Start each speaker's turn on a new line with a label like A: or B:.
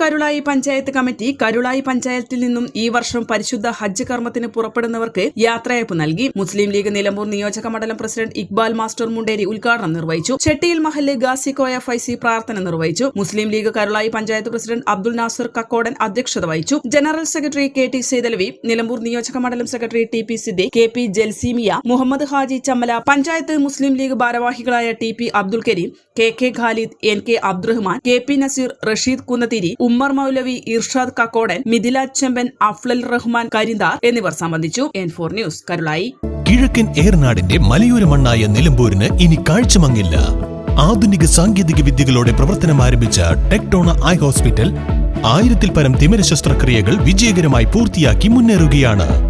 A: Karulayi panchayat committee Karulayi പഞ്ചായത്തിൽ നിന്നും ഈ വർഷം പരിശുദ്ധ ഹജ്ജ് കർമ്മത്തിന് പുറപ്പെടുന്നവർക്ക് യാത്രയയപ്പ് നൽകി. മുസ്ലിം ലീഗ് നിലമ്പൂർ നിയോജക മണ്ഡലം പ്രസിഡന്റ് ഇക്ബാൽ മാസ്റ്റർ മുണ്ടേരി ഉദ്ഘാടനം നിർവഹിച്ചു. ചെട്ടിയിൽ മഹല്ല് ഗാസിക്കോയ ഫൈസി പ്രാർത്ഥന നിർവഹിച്ചു. മുസ്ലിം ലീഗ് കരുളായി പഞ്ചായത്ത് പ്രസിഡന്റ് അബ്ദുൽ നാസർ കക്കോടൻ അധ്യക്ഷത വഹിച്ചു. General secretary K T Sethalavi Nilambur നിയോജക മണ്ഡലം secretary T P Siddi K P Jalsimiya Muhammad Haji Chammala panchayat Muslim League ഭാരവാഹികളായ T P Abdul Kareem K K Khalid N K Abdurahman K P Naseer Rasheed Kunnathiri Ummer Moulavi Irshad Kakkodan Mithila Chemban Aflal Rahman Karinthar എന്നിവർ സംബന്ധിച്ചു. N four news Karulayi.
B: കിഴക്കൻ ഏർനാടിന്റെ മലയോര മണ്ണായ നിലമ്പൂരിന് ഇനി കാഴ്ചമങ്ങില്ല. ആധുനിക സാങ്കേതിക വിദ്യകളോടെ പ്രവർത്തനം ആരംഭിച്ച ടെക്ടോണ ഐ ഹോസ്പിറ്റൽ ആയിരത്തിൽ പരം തിമിര ശസ്ത്രക്രിയകൾ വിജയകരമായി പൂർത്തിയാക്കി മുന്നേറുകയാണ്.